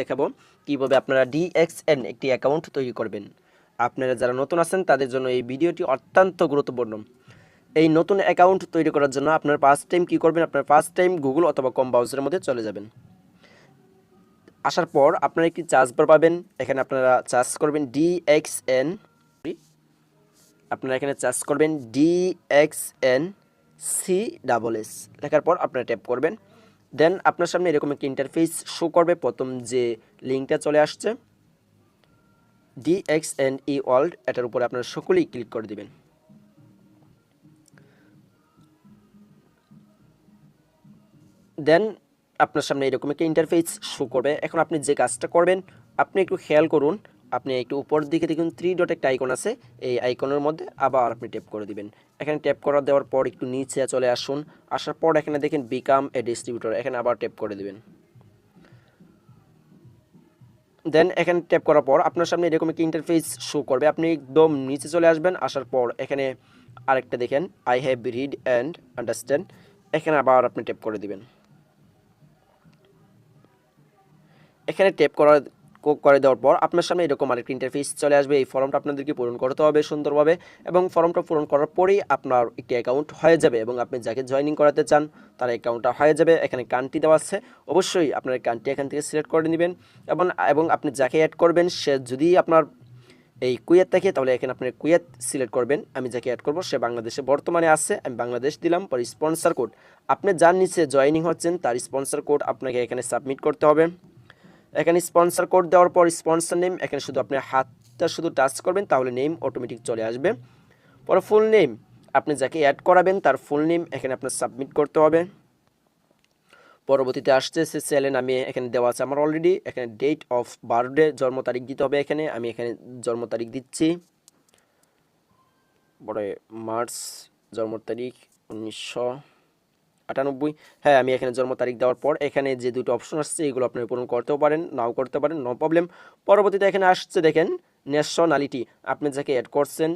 দেখাবো কীভাবে আপনারা ডিএক্সএন একটি অ্যাকাউন্ট তৈরি করবেন। আপনারা যারা নতুন আছেন, তাদের জন্য এই ভিডিওটি অত্যন্ত গুরুত্বপূর্ণ। এই নতুন অ্যাকাউন্ট তৈরি করার জন্য আপনার ফার্স্ট টাইম কী করবেন? আপনার ফার্স্ট টাইম গুগল অথবা কম ব্রাউজারের মধ্যে চলে যাবেন। আসার পর আপনারা একটি চার্জ বার পাবেন। এখানে আপনারা চার্জ করবেন ডিএক্সএন আপনারা এখানে চার্জ করবেন ডিএক্সএন সি ডাবল এস লেখার পর আপনারা ট্যাপ করবেন। দেন আপনার সামনে এরকম একটি ইন্টারফেস শো করবে। প্রথম যে লিঙ্কটা চলে আসছে ডিএক্সএন ই ওয়ার্ল্ড এটার উপরে আপনারা সকলেই ক্লিক করে দিবেন। দেন আপনার সামনে এরকম একটা ইন্টারফেস শো করবে। এখন আপনি যে কাজটা করবেন, আপনি একটু খেয়াল করুন আপনি একটু উপর দিকে দেখুন থ্রি ডট একটা আইকন আছে। এই আইকনের মধ্যে আবার আপনি ট্যাপ করে দিবেন। এখানে ট্যাপ করা দেওয়ার পর একটু নিচে চলে আসুন। আসার পর এখানে দেখেন বিকাম এ ডিস্ট্রিবিউটর এখানে আবার ট্যাপ করে দিবেন। দেন এখানে ট্যাপ করার পর আপনার সামনে এরকম একটা ইন্টারফেস শো করবে। আপনি একদম নিচে চলে আসবেন, আসার পর এখানে আরেকটা দেখেন I have read and understand এখানে আবার আপনি ট্যাপ করে দিবেন। এখানে ট্যাপ করা করে দেওয়ার পর আপনার সামনে এরকম আরেকটি ইন্টারফেস চলে আসবে। এই ফর্মটা আপনাদেরকে পূরণ করতে হবে সুন্দরভাবে এবং ফর্মটা পূরণ করার পরেই আপনার একটি অ্যাকাউন্ট হয়ে যাবে এবং আপনি যাকে জয়েনিং করাতে চান তার অ্যাকাউন্টটা হয়ে যাবে। এখানে কান্ট্রি দেওয়া আছে। অবশ্যই আপনার কান্ট্রি এখান থেকে সিলেক্ট করে নেবেন এবং এবং আপনি যাকে অ্যাড করবেন সে যদি আপনার এই কুয়েত থাকে, তাহলে এখানে আপনি কুয়েত সিলেক্ট করবেন। আমি যাকে অ্যাড করব সে বাংলাদেশে বর্তমানে আছে। আমি বাংলাদেশ দিলাম পর স্পন্সার কোড আপনি যার নিচে জয়েনিং হচ্ছেন তার স্পন্সার কোড আপনাকে এখানে সাবমিট করতে হবে। এখানে স্পন্সর কোড দেওয়ার পর স্পন্সর নেম এখানে শুধু আপনি হাতটা শুধু টাচ করবেন, তাহলে নেম অটোমেটিক চলে আসবে। পরে ফুল নেম আপনি যাকে অ্যাড করাবেন, তার ফুল নেম এখানে আপনার সাবমিট করতে হবে। পরবর্তীতে আসছে সে সেলে আমি এখানে দেওয়া আছে আমার অলরেডি এখানে ডেট অফ বার্থডে জন্ম তারিখ দিতে হবে এখানে, আমি এখানে জন্ম তারিখ দিচ্ছি। পরে মার্চ, জন্ম তারিখ উনিশশো আটানব্বই। হ্যাঁ আমি এখানে জন্ম তারিখ দেওয়ার পর এখানে যে দুটো অপশন আসছে, এগুলো আপনি পূরণ করতেও পারেন, নাও করতে পারেন নো প্রবলেম পরবর্তীতে এখানে আসছে দেখেন ন্যাশনালিটি আপনি যাকে অ্যাড করছেন,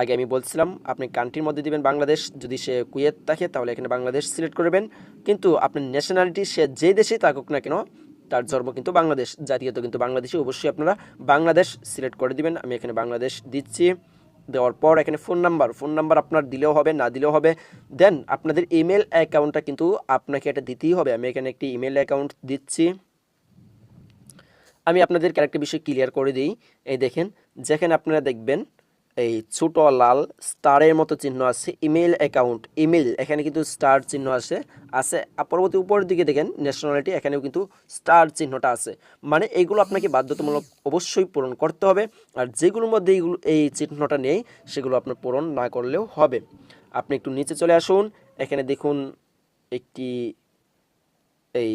আগে আমি বলছিলাম, আপনি কান্ট্রির মধ্যে দিবেন বাংলাদেশ, যদি সে কুয়েত থাকে, তাহলে এখানে বাংলাদেশ সিলেক্ট করবেন কিন্তু আপনার ন্যাশনালিটি সে যে দেশেই থাকুক না কেন, তার জন্ম কিন্তু বাংলাদেশ, জাতীয়ত কিন্তু বাংলাদেশে অবশ্যই আপনারা বাংলাদেশ সিলেক্ট করে দিবেন। আমি এখানে বাংলাদেশ দিচ্ছি। দেওয়ার পর এখানে ফোন নাম্বার ফোন নাম্বার আপনার দিলেও হবে, না দিলেও হবে। দেন আপনাদের ইমেল অ্যাকাউন্টটা কিন্তু আপনাকে এটা দিতেই হবে। আমি এখানে একটি ইমেল অ্যাকাউন্ট দিচ্ছি। আমি আপনাদের আরেকটা বিষয় ক্লিয়ার করে দিই। এই দেখেন, যেখানে আপনারা দেখবেন এই ছোট লাল স্টারের মতো চিহ্ন আছে ইমেল অ্যাকাউন্ট ইমেল এখানে কিন্তু স্টার চিহ্ন আছে আছে। পরবর্তী উপরের দিকে দেখেন ন্যাশনালিটি এখানেও কিন্তু স্টার চিহ্নটা আছে। মানে এইগুলো আপনাকে বাধ্যতামূলক অবশ্যই পূরণ করতে হবে। আর যেগুলোর মধ্যে এইগুলো, এই চিহ্নটা নেই, সেগুলো আপনার পূরণ না করলেও হবে। আপনি একটু নিচে চলে আসুন, এখানে দেখুন একটি এই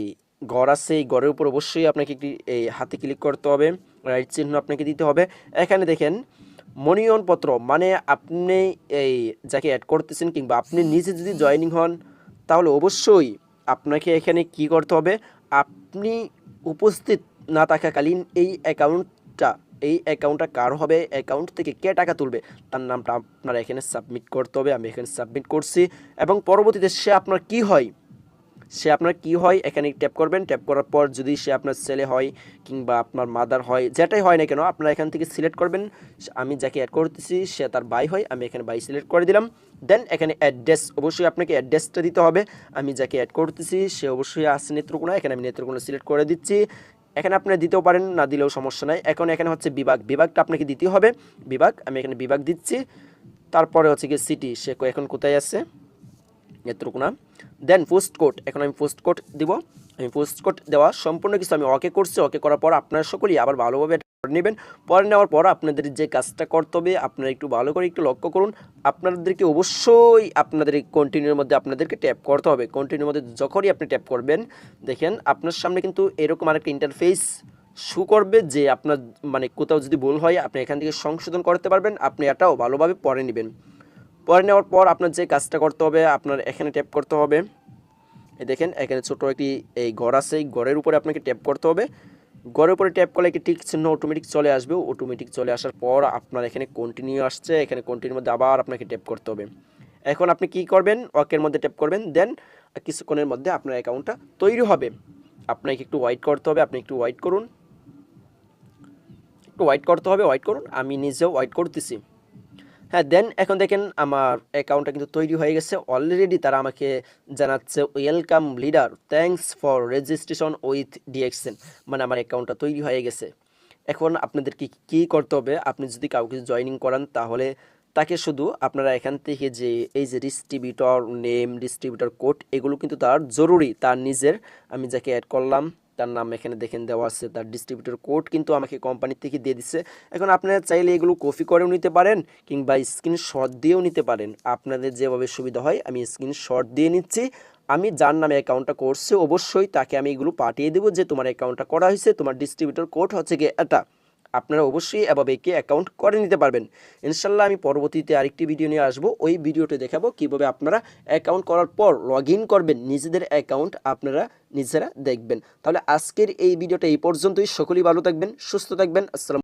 ঘর আছে। এই ঘরের উপর অবশ্যই আপনাকে একটি, এই হাতে ক্লিক করতে হবে রাইট চিহ্ন আপনাকে দিতে হবে। এখানে দেখেন মনিয়নপত্র মানে আপনি এই যাকে অ্যাড করতেছেন কিংবা আপনি নিজে যদি জয়েনিং হন, তাহলে অবশ্যই আপনাকে এখানে কি করতে হবে? আপনি উপস্থিত না থাকাকালীন এই অ্যাকাউন্টটা এই অ্যাকাউন্টটা কার হবে? অ্যাকাউন্ট থেকে কে টাকা তুলবে? তার নামটা আপনারা এখানে সাবমিট করতে হবে। আমি এখানে সাবমিট করছি এবং পরবর্তীতে সে আপনার কি হয়? সে আপনার কি হয়, এখানে ট্যাপ করবেন ট্যাপ করার পর যদি সে আপনার ছেলে হয় কিংবা আপনার মাদার হয়, যেটাই হয় না কেন, আপনারা এখান থেকে সিলেক্ট করবেন। আমি যাকে অ্যাড করতেছি, সে তার বাই হয়, আমি এখানে বাই সিলেক্ট করে দিলাম। দেন এখানে অ্যাড্রেস অবশ্যই আপনাকে অ্যাড্রেসটা দিতে হবে। আমি যাকে অ্যাড করতেছি, সে অবশ্যই আসছে নেত্রকোনা, এখানে আমি নেত্রকোনা সিলেক্ট করে দিচ্ছি। এখানে আপনি দিতেও পারেন, না দিলেও সমস্যা নাই। এখন এখানে হচ্ছে বিভাগ, বিভাগটা আপনাকে দিতে হবে। বিভাগ, আমি এখানে বিভাগ দিচ্ছি। তারপরে হচ্ছে কি সিটি সে এখন কোথায় আছে? নেত্রকোনা। দেন পোস্ট কোড এখন আমি পোস্ট কোড দিব। আমি পোস্ট কোড দেওয়া সম্পূর্ণ কিছু আমি ওকে করছি। ওকে করার পর আপনারা সকলেই আবার ভালোভাবে নেবেন। পরে নেওয়ার পর আপনাদের যে কাজটা করতে হবে, আপনারা একটু ভালো করে একটু লক্ষ্য করুন। আপনাদেরকে অবশ্যই আপনাদের কন্টিনিউর মধ্যে আপনাদেরকে ট্যাপ করতে হবে। কন্টিনিউর মধ্যে যখনই আপনি ট্যাপ করবেন, দেখেন আপনার সামনে কিন্তু এরকম আরেকটা ইন্টারফেস শু করবে যে আপনার মানে কোথাও যদি ভুল হয়, আপনি এখান থেকে সংশোধন করতে পারবেন। আপনি এটাও ভালোভাবে পরে নেবেন। পরে নেওয়ার পর আপনার যে কাজটা করতে হবে, আপনার এখানে ট্যাপ করতে হবে। এই দেখেন, এখানে ছোটো একটি, এই ঘর আছে, এই ঘরের উপরে আপনাকে ট্যাপ করতে হবে। ঘরের উপরে ট্যাপ করলে একটি টিক চিহ্ন অটোমেটিক চলে আসবে? অটোমেটিক চলে আসার পর আপনার এখানে কন্টিনিউ আসছে, এখানে কন্টিনিউর মধ্যে আবার আপনাকে ট্যাপ করতে হবে। এখন আপনি কি করবেন? ওয়াকের মধ্যে ট্যাপ করবেন দেন কিছুক্ষণের মধ্যে আপনার অ্যাকাউন্টটা তৈরি হবে। আপনাকে একটু ওয়াইট করতে হবে, আপনি একটু ওয়াইট করুন। একটু ওয়াইট করতে হবে ওয়াইট করুন। আমি নিজেও ওয়াইট করতেছি। হ্যাঁ দেন এখন দেখেন আমার অ্যাকাউন্টটা কিন্তু তৈরি হয়ে গেছে। অলরেডি তারা আমাকে জানাচ্ছে welcome leader thanks for registration with DXN মানে আমার অ্যাকাউন্টটা তৈরি হয়ে গেছে। এখন আপনাদেরকে কী করতে হবে? আপনি যদি কাউকে জয়েনিং করান, তাহলে তাকে শুধু আপনারা এখান থেকে যে, এই যে ডিস্ট্রিবিউটর নেম ডিস্ট্রিবিউটর কোড এগুলো কিন্তু তার জরুরি। তার নিজের, আমি যাকে অ্যাড করলাম তার নাম এখানে দেখেন দেওয়া আছে, তার ডিস্ট্রিবিউটর কোড কিন্তু আমাকে কোম্পানি থেকে দিয়ে দিচ্ছে এখন আপনারা চাইলে এগুলো কপি করেও নিতে পারেন কিংবা স্ক্রিনশট দিয়েও নিতে পারেন। আপনাদের যেভাবে সুবিধা হয়, আমি স্ক্রিনশট দিয়ে নিচ্ছি। আমি যার নামে অ্যাকাউন্টটা করছে, অবশ্যই তাকে আমি এগুলো পাঠিয়ে দেবো যে তোমার অ্যাকাউন্টটা করা হয়েছে, তোমার ডিস্ট্রিবিউটর কোড হচ্ছে গিয়ে এটা। আপনারা অবশ্যই এভাবে একে অ্যাকাউন্ট করে নিতে পারবেন। ইনশাল্লাহ আমি পরবর্তীতে আরেকটি ভিডিও নিয়ে আসব। ওই ভিডিওটি দেখাবো কীভাবে আপনারা অ্যাকাউন্ট করার পর লগ করবেন, নিজেদের অ্যাকাউন্ট আপনারা নিজেরা দেখবেন। তাহলে আজকের এই ভিডিওটা এই পর্যন্তই। সকলেই ভালো থাকবেন, সুস্থ থাকবেন। আসসালাম